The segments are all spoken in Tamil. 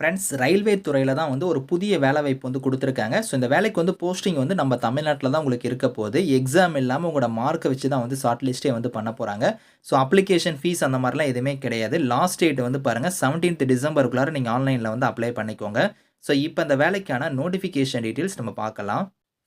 ஃப்ரெண்ட்ஸ் ரயில்வே துறையில் தான் வந்து ஒரு புதிய வேலைவாய்ப்பு வந்து கொடுத்துருக்காங்க. ஸோ இந்த வேலைக்கு வந்து போஸ்டிங் வந்து நம்ம தமிழ்நாட்டில் தான் உங்களுக்கு இருக்க போகுது. எக்ஸாம் இல்லாமல் உங்களோட மார்க்கை வச்சு தான் வந்து ஷார்ட் லிஸ்ட்டே வந்து பண்ண போகிறாங்க ஸோ அப்ளிகேஷன் ஃபீஸ் அந்த மாதிரிலாம் எதுவுமே கிடையாது. லாஸ்ட் டேட் வந்து பாருங்கள் செவன்டீன்த் டிசம்பருக்குள்ளார நீங்கள் ஆன்லைனில் வந்து அப்ளை பண்ணிக்கோங்க. ஸோ இப்போ இந்த வேலைக்கான நோட்டிஃபிகேஷன் டீட்டெயில்ஸ் நம்ம பார்க்கலாம்.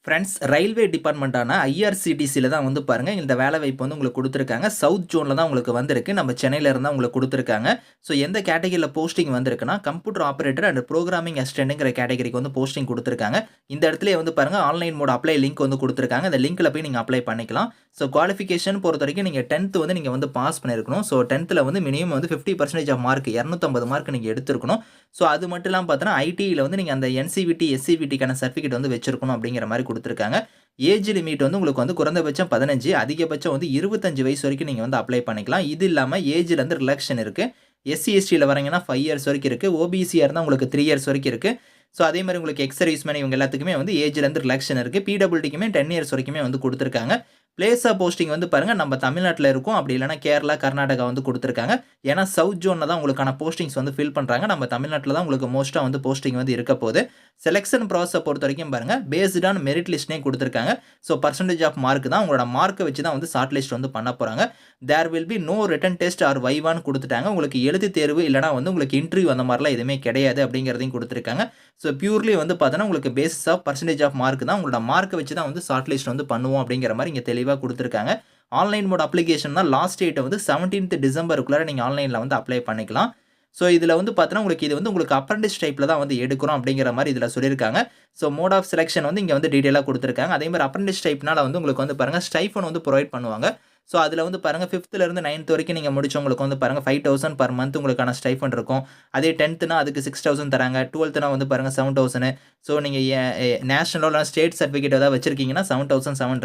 ஃப்ரெண்ட்ஸ் ரயில்வே டிபார்ட்மெண்ட்டான ஐஆர்சிடிசியில் தான் வந்து பாருங்கள் இந்த வேலை வாய்ப்பு வந்து உங்களுக்கு கொடுத்துருக்காங்க. சவுத் ஜோனில் தான் உங்களுக்கு வந்திருக்கு. நம்ம சென்னையில் இருந்தால் உங்களுக்கு கொடுத்துருக்காங்க. ஸோ எந்த கேட்டகரியில் போஸ்டிங் வந்திருக்குன்னா கம்ப்யூட்டர் ஆப்ரேட்டர் அண்ட் ப்ரோக்ராமிங் அசிஸ்டன்ட்டுங்கிற கேட்டகரிக்கு வந்து போஸ்டிங் கொடுத்துருக்காங்க. இந்த இடத்துல வந்து பாருங்கள் ஆன்லைன் மோட் அப்ளை லிங்க் வந்து கொடுத்துருக்காங்க. அந்த லிங்க்கில் போய் நீங்கள் அப்ளை பண்ணிக்கலாம். ஸோ குவாலிஃபிகேஷன் பொறுத்த வரைக்கும் நீங்கள் டென்த்து வந்து நீங்கள் வந்து பாஸ் பண்ணியிருக்கணும் ஸோ டென்த்தில் வந்து மினிமம் வந்து ஃபிஃப்டி பர்சன்டேஜ் ஆஃப் மார்க் இரநூத்தம்பது மார்க் நீங்கள் எடுத்துருக்கணும். ஸோ அது மட்டும் இல்லாமல் பார்த்தோன்னா ஐடியில் வந்து நீங்கள் அந்த என்சிவிடி எஸ்சிவிடிக்கான சர்டிஃபிகேட் வந்து வச்சிருக்கணும் அப்படிங்கிற மாதிரி கொடுத்துருக்காங்க. ஏஜ் லிமிட் வந்து உங்களுக்கு வந்து குறைந்தபட்சம் பதினஞ்சு அதிகபட்சம் வந்து இருபத்தஞ்சு வயசு வரைக்கும் நீங்கள் வந்து அப்ளை பண்ணிக்கலாம். இது இல்லாமல் ஏஜில் வந்து ரிலாக்ஷன் இருக்குது எஸ்சி எஸ்டியில் வரீங்கன்னா ஃபைவ் இயர்ஸ் வரைக்கும் இருக்குது ஓபிசியாக இருந்தால் உங்களுக்கு த்ரீ இயர்ஸ் வரைக்கும் இருக்குது ஸோ அதே மாதிரி உங்களுக்கு எக்ஸ் மேன் இவங்க எல்லாத்துக்குமே வந்து ஏஜ்லேருந்து ரிலாக்ஷன் இருக்குது பிடபிள்டிக்குமே டென் இயர்ஸ் வரைக்குமே வந்து கொடுத்துருக்காங்க. பிளேஸ் ஆஃப் போஸ்டிங் வந்து பாருங்கள் நம்ம தமிழ்நாட்டில் இருக்கும். அப்படி இல்லைனா கேரளா கர்நாடகா வந்து கொடுத்துருக்காங்க. ஏன்னா சவுத் ஜோனில் தான் உங்களுக்கான போஸ்டிங்ஸ் வந்து ஃபில் பண்ணுறாங்க நம்ம தமிழ்நாட்டில் தான் உங்களுக்கு மோஸ்ட்டாக வந்து போஸ்டிங் வந்து இருக்க போகுது. செலெக்ஷன் ப்ராசஸை பொறுத்த வரைக்கும் பாருங்கள் பேஸ்ட் ஆன் மெரிட் லிஸ்ட்னே கொடுத்துருக்காங்க. ஸோ பர்சன்டேஜ் ஆஃப் மார்க் தான் உங்களோட மார்க்கை வச்சு தான் வந்து ஷார்ட் லிஸ்ட் வந்து பண்ண போகிறாங்க there will be no written test or வைவான்னு கொடுத்துட்டாங்க. உங்களுக்கு எழுத்து தேர்வு இல்லைனா வந்து உங்களுக்கு இன்டர்வியூ அந்த மாதிரிலாம் எதுவுமே கிடையாது அப்படிங்கிறதையும் கொடுத்துருக்காங்க. ஸோ பியூர்லி வந்து பார்த்தோன்னா உங்களுக்கு basis of percentage of mark தான் உங்களோட மார்க்கை வச்சு தான் வந்து ஷார்ட் லிஸ்ட் வந்து பண்ணுவோம் அப்படிங்கிற மாதிரி இங்கே தெளிவாக கொடுத்துருக்காங்க. ஆன்லைன் மோட் அப்ளிகேஷன் லாஸ்ட் டேட்டை வந்து செவன்டீன்த் டிசம்பருக்குள்ளே நீங்கள் ஆன்லைனில் வந்து அப்ளை பண்ணிக்கலாம். ஸோ இதில் வந்து பார்த்தோன்னா உங்களுக்கு இது வந்து உங்களுக்கு அப்ரண்டிஸ் டைப்பில் தான் வந்து எடுக்கிறோம் அப்படிங்கிற மாதிரி இதில் சொல்லியிருக்காங்க. ஸோ மோட் ஆஃப் செலெக்ஷன் வந்து இங்கே வந்து டீட்டெயிலாக கொடுத்துருக்காங்க. அதே மாதிரி அப்ரண்டிஸ் டைப்னால் வந்து உங்களுக்கு வந்து பாருங்கள் ஸ்டைஃபன் வந்து ப்ரொவைட் பண்ணுவாங்க. ஸோ அதில் வந்து பாருங்கள் ஃபிஃப்த்துலேருந்து நைன்த் வரைக்கும் நீங்கள் முடிச்சவங்களுக்கு வந்து பாருங்கள் ஃபைவ் தௌசண்ட் பர் மந்த் உங்களுக்கான ஸ்டைஃபன் இருக்கும். அதே டென்த்துனா அதுக்கு சிக்ஸ் தௌசண்ட் தராங்க. டுவெல்த்துனா வந்து பாருங்கள் செவன் தௌசண்ட் ஸோ நீங்கள் நேஷனலோ ஸ்டேட் சர்டிஃபிகேட் ஏதாவது வச்சிருக்கீங்கன்னா செவன் தௌசண்ட் செவன்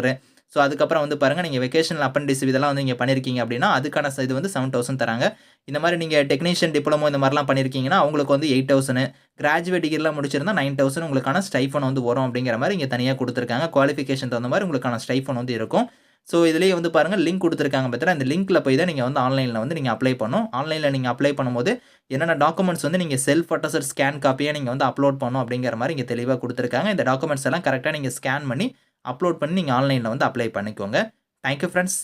ஸோ அதுக்கப்புறம் வந்து பாருங்கள் நீங்கள் வெக்கேஷனல் அப்பண்டிஸ் இதெல்லாம் வந்து நீங்கள் பண்ணியிருக்கீங்க அப்படின்னா அதுக்கான இது வந்து செவன் தௌசண்ட் தராங்க. இந்த மாதிரி நீங்கள் டெக்னீஷியன் டிப்ளமோ இந்த மாதிரிலாம் பண்ணியிருக்கீங்கன்னா அவங்களுக்கு வந்து எயிட் தௌசண்ட் கிராஜுவேட் டிகிரிலாம் முடிச்சிருந்தா நைன் தௌசண்ட் உங்களுக்கான ஸ்டைஃபன் வந்து வரும் அப்படிங்கிற மாதிரி இங்கே தனியாக கொடுத்துருக்காங்க. குவாலிஃபிகேஷன் தகுந்த மாதிரி உங்களுக்கான ஸ்டைஃபன் வந்து இருக்கும். ஸோ இதுலேயே வந்து பாருங்கள் லிங்க் கொடுத்துருக்காங்க பார்த்தா இந்த லிங்க்கில் போய் தான் நீங்கள் வந்து ஆன்லைனில் வந்து நீங்கள் அப்ளை பண்ணும் ஆன்லைனில் நீங்கள் அப்ளை பண்ணும்போது என்னென்ன டாக்குமெண்ட்ஸ் வந்து நீங்கள் செல்ஃப் அட்டசர் ஸ்கேன் காப்பியாக நீங்கள் வந்து அப்லோட் பண்ணும் அப்படிங்கிற மாதிரி இங்கே தெளிவாக கொடுத்துருக்காங்க. இந்த டாக்குமெண்ட்ஸ் எல்லாம் கரெக்டாக நீங்கள் ஸ்கேன் பண்ணி அப்லோட் பண்ணி நீங்கள் ஆன்லைனில் வந்து அப்ளை பண்ணிக்கோங்க. Thank you friends